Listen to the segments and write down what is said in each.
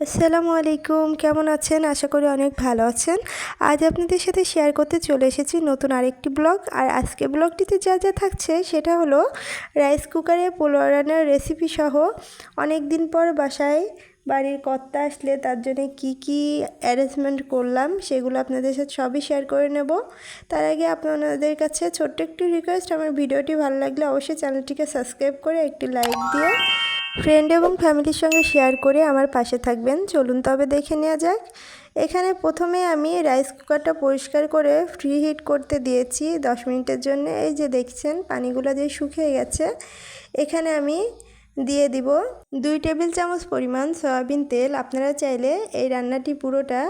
আসসালামু আলাইকুম, কেমন আছেন? আশা করি অনেক ভালো আছেন। আজ আপনাদের সাথে শেয়ার করতে চলে এসেছি নতুন আরেকটি ব্লগ আর আজকে ব্লগটিতে যা যা থাকছে সেটা হলো রাইস কুকারে পোলোয়া রেসিপি সহ অনেক দিন পর বাসায় বাড়ির কর্তা আসলে তার জন্য কি কি অ্যারেঞ্জমেন্ট করলাম, সেগুলো আপনাদের সাথে সবই শেয়ার করে নেব। তার আগে আপনাদের কাছে ছোট্ট একটি রিকোয়েস্ট আমার ভিডিওটি ভালো লাগলে অবশ্যই চ্যানেলটিকে সাবস্ক্রাইব করে একটি লাইক দিয়ে ফ্রেন্ড এবং ফ্যামিলির সঙ্গে শেয়ার করে আমার পাশে থাকবেন। চলুন তবে দেখে নেওয়া যাক। এখানে প্রথমে আমি রাইস কুকারটা পরিষ্কার করে ফ্রি হিট করতে দিয়েছি দশ মিনিটের জন্য। এই যে দেখছেন, পানিগুলো যে শুকিয়ে গেছে। এখানে আমি দিয়ে দিব দুই টেবিল চামচ পরিমাণ সয়াবিন তেল। আপনারা চাইলে এই রান্নাটি পুরোটা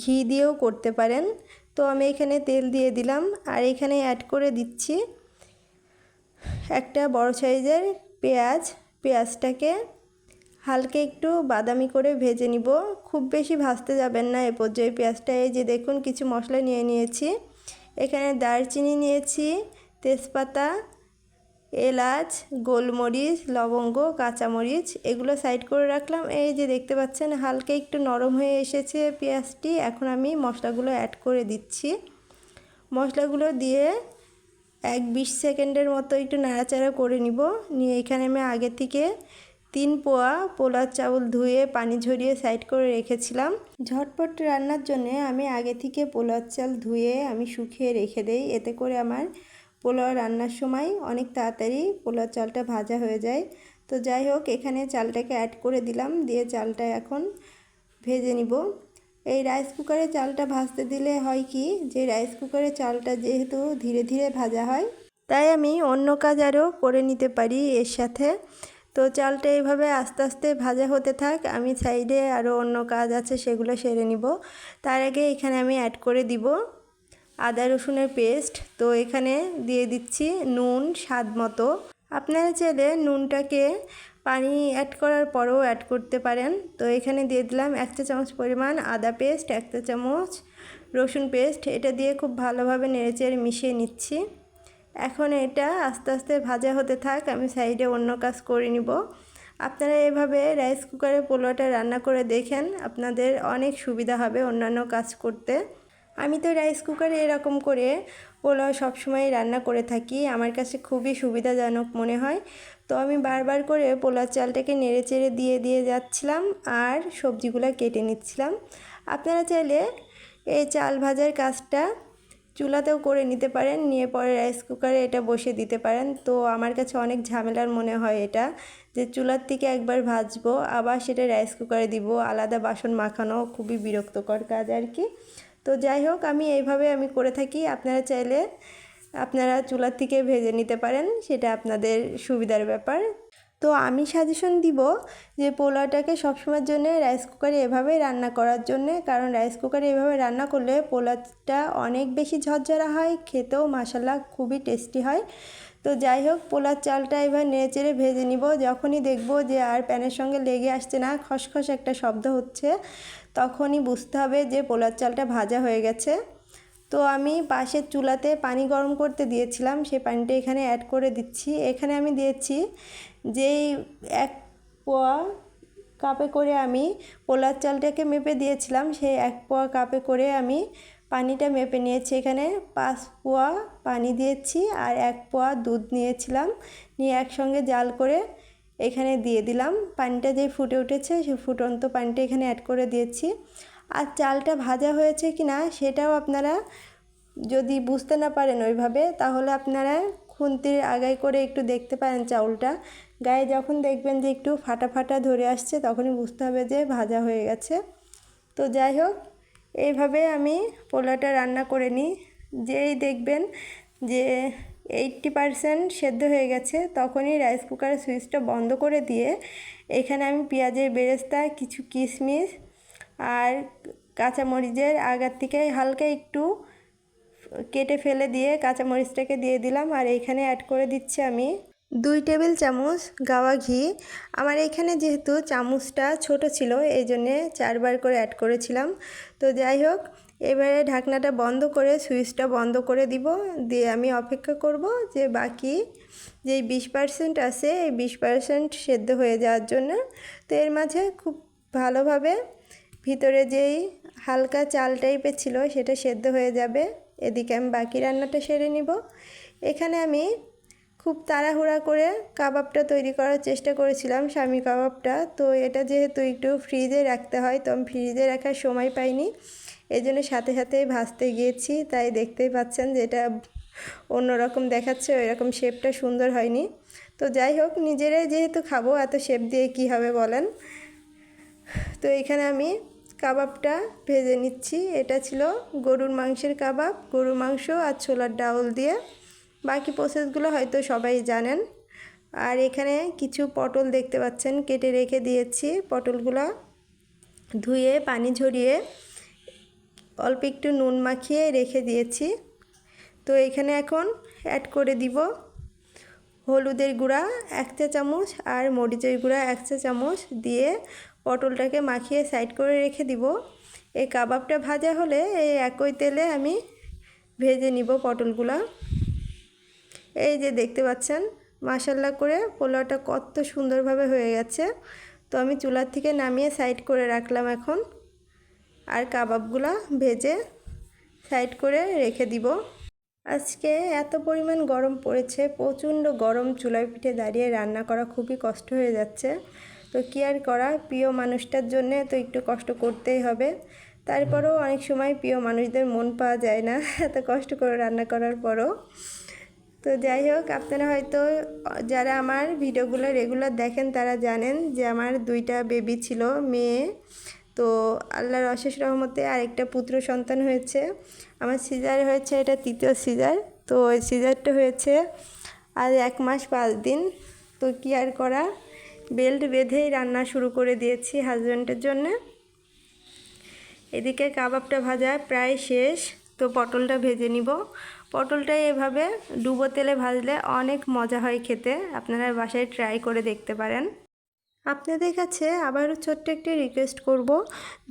ঘি দিয়েও করতে পারেন। তো আমি এখানে তেল দিয়ে দিলাম আর এখানে অ্যাড করে দিচ্ছি একটা বড় সাইজের পেঁয়াজ। পেঁয়াজটাকে হালকা একটু বাদামি করে ভেজে নিব। খুব বেশি ভাজতে যাবেন না এ পর্যায়ে। পেঁয়াজটা এই যে দেখুন, কিছু মশলা নিয়ে নিয়েছি। এখানে দারচিনি নিয়েছি, তেজপাতা এলাচ, গোলমরিচ, লবঙ্গ, কাঁচামরিচ এগুলো সাইড করে রাখলাম। এই যে দেখতে পাচ্ছেন, হালকা একটু নরম হয়ে এসেছে পেঁয়াজটি। এখন আমি মশলাগুলো অ্যাড করে দিচ্ছি। মশলাগুলো দিয়ে এক বিশ সেকেন্ডের মতো একটু নাড়াচাড়া করে নিব। নিয়ে এখানে আমি আগে থেকে তিন পোয়া পোলার চাউল ধুয়ে পানি ঝরিয়ে সাইড করে রেখেছিলাম। ঝটপট রান্নার জন্য আমি আগে থেকে পোলার চাল ধুয়ে আমি শুকিয়ে রেখে দেই। এতে করে আমার পোলাও রান্নার সময় অনেক তাড়াতাড়ি পোলার চালটা ভাজা হয়ে যায়। তো যাই হোক, এখানে চালটাকে অ্যাড করে দিলাম, দিয়ে চালটা এখন ভেজে নিব। এই রাইস কুকারে চালটা ভাজতে দিলে হয় কি, যে রাইস কুকারে চালটা যেহেতু ধীরে ধীরে ভাজা হয়, তাই আমি অন্য কাজ আরও করে নিতে পারি এর সাথে। তো চালটা এইভাবে আস্তে আস্তে ভাজা হতে থাক, আমি সাইডে আরও অন্য কাজ আছে সেগুলো সেরে নিব। তার আগে এখানে আমি অ্যাড করে দিব। আদা রসুনের পেস্ট। তো এখানে দিয়ে দিচ্ছি নুন, স্বাদ মতো। আপনারা চাইলে নুনটাকে পানি অ্যাড করার পরেও অ্যাড করতে পারেন। তো এখানে দিয়ে দিলাম এক চা চামচ পরিমাণ আদা পেস্ট, এক চা চামচ রসুন পেস্ট। এটা দিয়ে খুব ভালোভাবে নেড়েচেড়ে মিশিয়ে নিচ্ছি। এখন এটা আস্তে আস্তে ভাজা হতে থাক, আমি সাইডে অন্য কাজ করে নিব। আপনারা এভাবে রাইস কুকারে পোলোটা রান্না করে দেখেন, আপনাদের অনেক সুবিধা হবে অন্যান্য কাজ করতে। আমি তো রাইস কুকারে এরকম করে পোলাও সবসময় রান্না করে থাকি। আমার কাছে খুবই সুবিধাজনক মনে হয়। তো আমি বারবার করে পোলার চালটাকে নেড়ে চেড়ে দিয়ে দিয়ে যাচ্ছিলাম আর সবজিগুলো কেটে নিচ্ছিলাম। আপনারা চাইলে এই চাল ভাজার কাজটা চুলাতেও করে নিতে পারেন, নিয়ে পরে রাইস কুকারে এটা বসে দিতে পারেন। তো আমার কাছে অনেক ঝামেলার মনে হয় এটা যে চুলার থেকে একবার ভাজবো, আবার সেটা রাইস কুকারে দিব, আলাদা বাসন মাখানো, খুবই বিরক্তকর কাজ আর কি। তো যাই হোক, আমি এইভাবে আমি করে থাকি। আপনারা চাইলে আপনারা চুলার থেকে ভেজে নিতে পারেন, সেটা আপনাদের সুবিধার ব্যাপার। তো আমি সাজেশন দিব যে পোলাওটাকে সবসময়ের জন্য রাইস কুকারে এভাবে রান্না করার জন্যে, কারণ রাইস কুকারে এভাবে রান্না করলে পোলাওটা অনেক বেশি ঝরঝরা হয়, খেতেও মশালা খুবই টেস্টি হয়। তো যাই হোক পোলার চালটা এবার নেড়েচেড়ে ভেজে নিব। যখনই দেখব যে আর প্যানের সঙ্গে লেগে আসছে না, খসখস একটা শব্দ হচ্ছে। তখনই বুঝতে হবে যে পোলার চালটা ভাজা হয়ে গেছে। তো আমি পাশের চুলাতে পানি গরম করতে দিয়েছিলাম সেই পানিটা এখানে অ্যাড করে দিচ্ছি। এখানে আমি দিয়েছি যেই এক পোয়া কাপে করে আমি পোলার চালটাকে মেপে দিয়েছিলাম, সেই এক পোয়া কাপে করে আমি পানিটা মেপে নিয়েছি। এখানে পাঁচ পোয়া পানি দিয়েছি আর এক পোয়া দুধ নিয়েছিলাম। নিয়ে একসঙ্গে জাল করে এখানে দিয়ে দিলাম। পানিটা যে ফুটে উঠেছে, সে ফুটন্ত পানিটা এখানে অ্যাড করে দিয়েছি। আর চালটা ভাজা হয়েছে কি না সেটাও আপনারা যদি বুঝতে না পারেন ওইভাবে, তাহলে আপনারা খুন্তির আগায় করে একটু দেখতে পারেন চাউলটা। গায়ে যখন দেখবেন যে একটু ফাটা ফাটা ধরে আসছে, তখনই বুঝতে হবে যে ভাজা হয়ে গেছে। তো যাই হোক, এইভাবে আমি পোলাটা রান্না করে নিই। যেই দেখবেন যে এইটটি পারসেন্ট সেদ্ধ হয়ে গেছে, তখনই রাইস কুকারের সুইচটা বন্ধ করে দিয়ে এখানে আমি পেঁয়াজের বেরেস্তা, কিছু কিশমিশ আর কাঁচামরিচের আগার থেকে হালকা একটু কেটে ফেলে দিয়ে কাঁচামরিচটাকে দিয়ে দিলাম আর এইখানে অ্যাড করে দিচ্ছি আমি দুই টেবিল চামচ গাওয়া ঘি। আমার এখানে যেহেতু চামচটা ছোট ছিল, এই জন্যে চারবার করে অ্যাড করেছিলাম। তো যাই হোক এবারে ঢাকনাটা বন্ধ করে সুইচটা বন্ধ করে দিব। দিয়ে আমি অপেক্ষা করব যে বাকি যে বিশ পার্সেন্ট আছে, এই বিশ পার্সেন্ট সেদ্ধ হয়ে যাওয়ার জন্য। তো এর মাঝে খুব ভালোভাবে ভিতরে যেই হালকা চাল টাইপের ছিল সেটা সেদ্ধ হয়ে যাবে। এদিকে আমি বাকি রান্নাটা সেরে নিব। এখানে আমি খুব তাড়াহুড়া করে কাবাবটা তৈরি করার চেষ্টা করেছিলাম, স্বামী কাবাবটা। তো এটা যেহেতু একটু ফ্রিজে রাখতে হয়, তো আমি ফ্রিজে রাখার সময় পাইনি। এই জন্য সাথে সাথেই ভাজতে গিয়েছি, তাই দেখতেই পাচ্ছেন যে এটা অন্যরকম দেখাচ্ছে ওই রকম শেপটা সুন্দর হয়নি। তো যাই হোক, নিজেরাই যেহেতু খাব, এত শেপ দিয়ে কি হবে বলেন? তো এখানে আমি কাবাবটা ভেজে নিচ্ছি। এটা ছিল গরুর মাংসের কাবাব, গরুর মাংস আর ছোলার ডাউল দিয়ে। বাকি প্রসেসগুলো হয়তো সবাই জানেন। আর এখানে কিছু পটল দেখতে পাচ্ছেন, কেটে রেখে দিয়েছি। পটলগুলো ধুয়ে, পানি ঝরিয়ে অল্প একটু নুন মাখিয়ে রেখে দিয়েছি। তো এখানে এখন অ্যাড করে দিব হলুদের গুঁড়া এক চা চামচ আর মরিচের গুঁড়া এক চা চামচ দিয়ে পটলটাকে মাখিয়ে সাইড করে রেখে দিব। এই কাবাবটা ভাজা হলে এই একই তেলে আমি ভেজে নিব পটলগুলা। এই যে দেখতে পাচ্ছেন মাসাল্লা করে পোলাওটা কত সুন্দরভাবে হয়ে গেছে। তো আমি চুলার থেকে নামিয়ে সাইড করে রাখলাম এখন। আর কাবাবগুলো ভেজে সাইড করে রেখে দিব। আজকে এত পরিমাণ গরম পড়েছে, প্রচণ্ড গরম চুলার পিঠে দাঁড়িয়ে রান্না করা খুবই কষ্ট হয়ে যাচ্ছে। তো কি আর করা, প্রিয় মানুষটার জন্যে তো একটু কষ্ট করতেই হবে। তারপরেও অনেক সময় প্রিয় মানুষদের মন পাওয়া যায় না, এত কষ্ট করে রান্না করার পরও। তো যাই হোক, আপনারা হয়তো, যারা আমার ভিডিওগুলো রেগুলার দেখেন তারা জানেন যে আমার দুইটা বেবি ছিল, মেয়ে। তো আল্লাহর অশেষ রহমতে আরেকটা পুত্র সন্তান হয়েছে। আমার সিজার হয়েছে, এটা তৃতীয় সিজার। তো ওই সিজারটা হয়েছে আর এক মাস পাঁচ দিন। তো কি আর করা? বেল্ট বেঁধেই রান্না শুরু করে দিয়েছি হাজব্যান্ডের জন্যে। এদিকে কাবাবটা ভাজা প্রায় শেষ। তো পটলটা ভেজে নিব। পটলটা এভাবে ডুবো তেলে ভাজলে অনেক মজা হয় খেতে। আপনারা বাসায় ট্রাই করে দেখতে পারেন। আপনাদের কাছে আবারও ছোট্ট একটি রিকোয়েস্ট করব।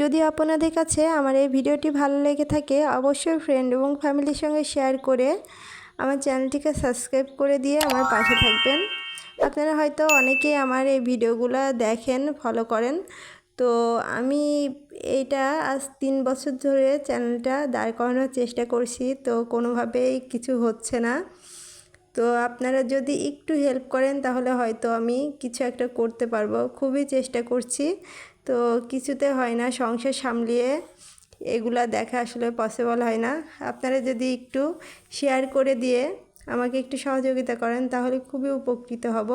যদি আপনাদের কাছে আমার এই ভিডিওটি ভালো লেগে থাকে, অবশ্যই ফ্রেন্ড এবং ফ্যামিলির সঙ্গে শেয়ার করে আমার চ্যানেলটিকে সাবস্ক্রাইব করে দিয়ে আমার পাশে থাকবেন। আপনারা হয়তো অনেকেই আমার এই ভিডিওগুলো দেখেন ফলো করেন। তো আমি এইটা আজ তিন বছর ধরে চ্যানেলটা দাঁড় করানোর চেষ্টা করছি, তো কোনোভাবেই কিছু হচ্ছে না। তো আপনারা যদি একটু হেল্প করেন, তাহলে হয়তো আমি কিছু একটা করতে পারব। খুবই চেষ্টা করছি। তো কিছুতে হয় না, সংসার সামলিয়ে এগুলা দেখা আসলে পসিবল হয় না। আপনারা যদি একটু শেয়ার করে দিয়ে আমাকে একটু সহযোগিতা করেন, তাহলে খুবই উপকৃত হব।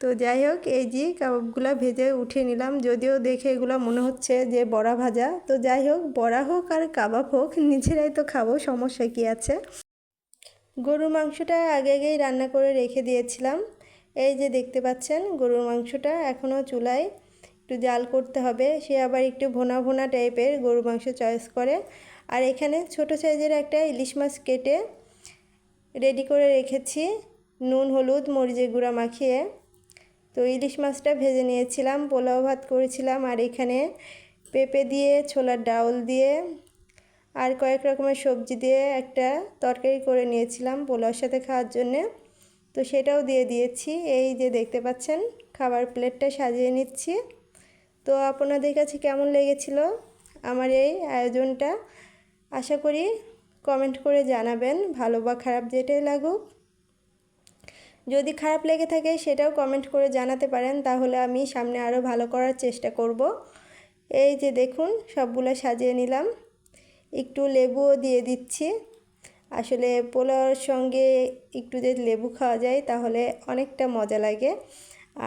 তো যাই হোক, এই যে কাবাবগুলো ভেজে উঠিয়ে নিলাম। যদিও দেখে এগুলো মনে হচ্ছে যে বড়া ভাজা। তো যাই হোক, বড়া হোক আর কাবাব হোক, নিজেরাই তো খাব, সমস্যা কী আছে? গরুর মাংসটা আগে আগেই রান্না করে রেখে দিয়েছিলাম। এই যে দেখতে পাচ্ছেন, গরুর মাংসটা এখনও চুলায় একটু জাল করতে হবে। সে আবার একটু ভোনা ভোনা টাইপের গরুর মাংস চয়েস করে। আর এখানে ছোট সাইজের একটা ইলিশ মাছ কেটে রেডি করে রেখেছি। নুন, হলুদ, মরিচের গুঁড়া মাখিয়ে। তো ইলিশ মাছটা ভেজে নিয়েছিলাম, পোলাও ভাত করেছিলাম। আর এখানে পেঁপে দিয়ে, ছোলার ডাউল দিয়ে আর কয়েক রকমের সবজি দিয়ে একটা তরকারি করে নিয়েছিলাম পোলাওর সাথে খাওয়ার জন্যে। তো সেটাও দিয়ে দিয়েছি। এই যে দেখতে পাচ্ছেন, খাবার প্লেটটা সাজিয়ে নিচ্ছি। তো আপনাদের কাছে কেমন লেগেছিল আমার এই আয়োজনটা? আশা করি কমেন্ট করে জানাবেন, ভালো বা খারাপ যেটাই লাগুক। যদি খারাপ লেগে থাকে সেটাও কমেন্ট করে জানাতে পারেন, তাহলে আমি সামনে আরও ভালো করার চেষ্টা করব। এই যে দেখুন, সবগুলো সাজিয়ে নিলাম। একটু লেবুও দিয়ে দিচ্ছি। আসলে পোলাওর সঙ্গে একটু যদি লেবু খাওয়া যায় তাহলে অনেকটা মজা লাগে।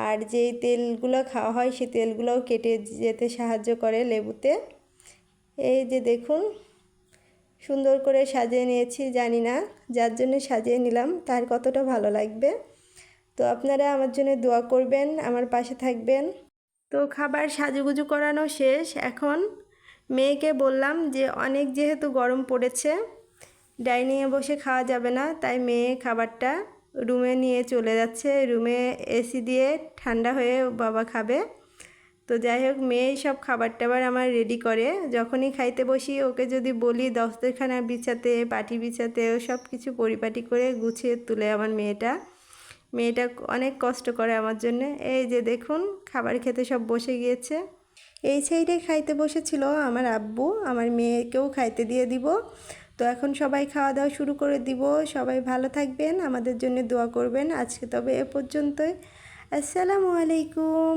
আর যেই তেলগুলো খাওয়া হয় সেই তেলগুলোও কেটে যেতে সাহায্য করে লেবুতে। এই যে দেখুন, সুন্দর করে সাজিয়ে নিয়েছি, জানি না যার জন্য সাজিয়ে নিলাম, তার কতটা ভালো লাগবে। তো আপনারা আমার জন্য দোয়া করবেন, আমার পাশে থাকবেন। তো খাবার সাজুগুজু করানো শেষ, এখন মেয়েকে বললাম যে, অনেক যেহেতু গরম পড়েছে ডাইনিংয়ে বসে খাওয়া যাবে না। তাই মেয়ে খাবারটা রুমে নিয়ে চলে যাচ্ছে। রুমে এসি দিয়ে ঠান্ডা হয়ে বাবা খাবে। তো যাই হোক মেয়ে সব খাবার টাবার আমার রেডি করে। যখনই খাইতে বসি, ওকে যদি বলি দস্তরখানা বিছাতে, পাটি বিছাতে ও সব কিছু পরিপাটি করে গুছিয়ে তুলে আমার মেয়েটা। মেয়েটা অনেক কষ্ট করে আমার জন্য। এই যে দেখুন, খাবার খেতে সব বসে গিয়েছে। এই সাইডে খাইতে বসেছিল আমার আব্বু, আমার মেয়েকেও খাইতে দিয়ে দিব। তো এখন সবাই খাওয়া দাওয়া শুরু করে দিব। সবাই ভালো থাকবেন, আমাদের জন্য দোয়া করবেন। আজকে তবে এ পর্যন্তই। আসসালামু আলাইকুম।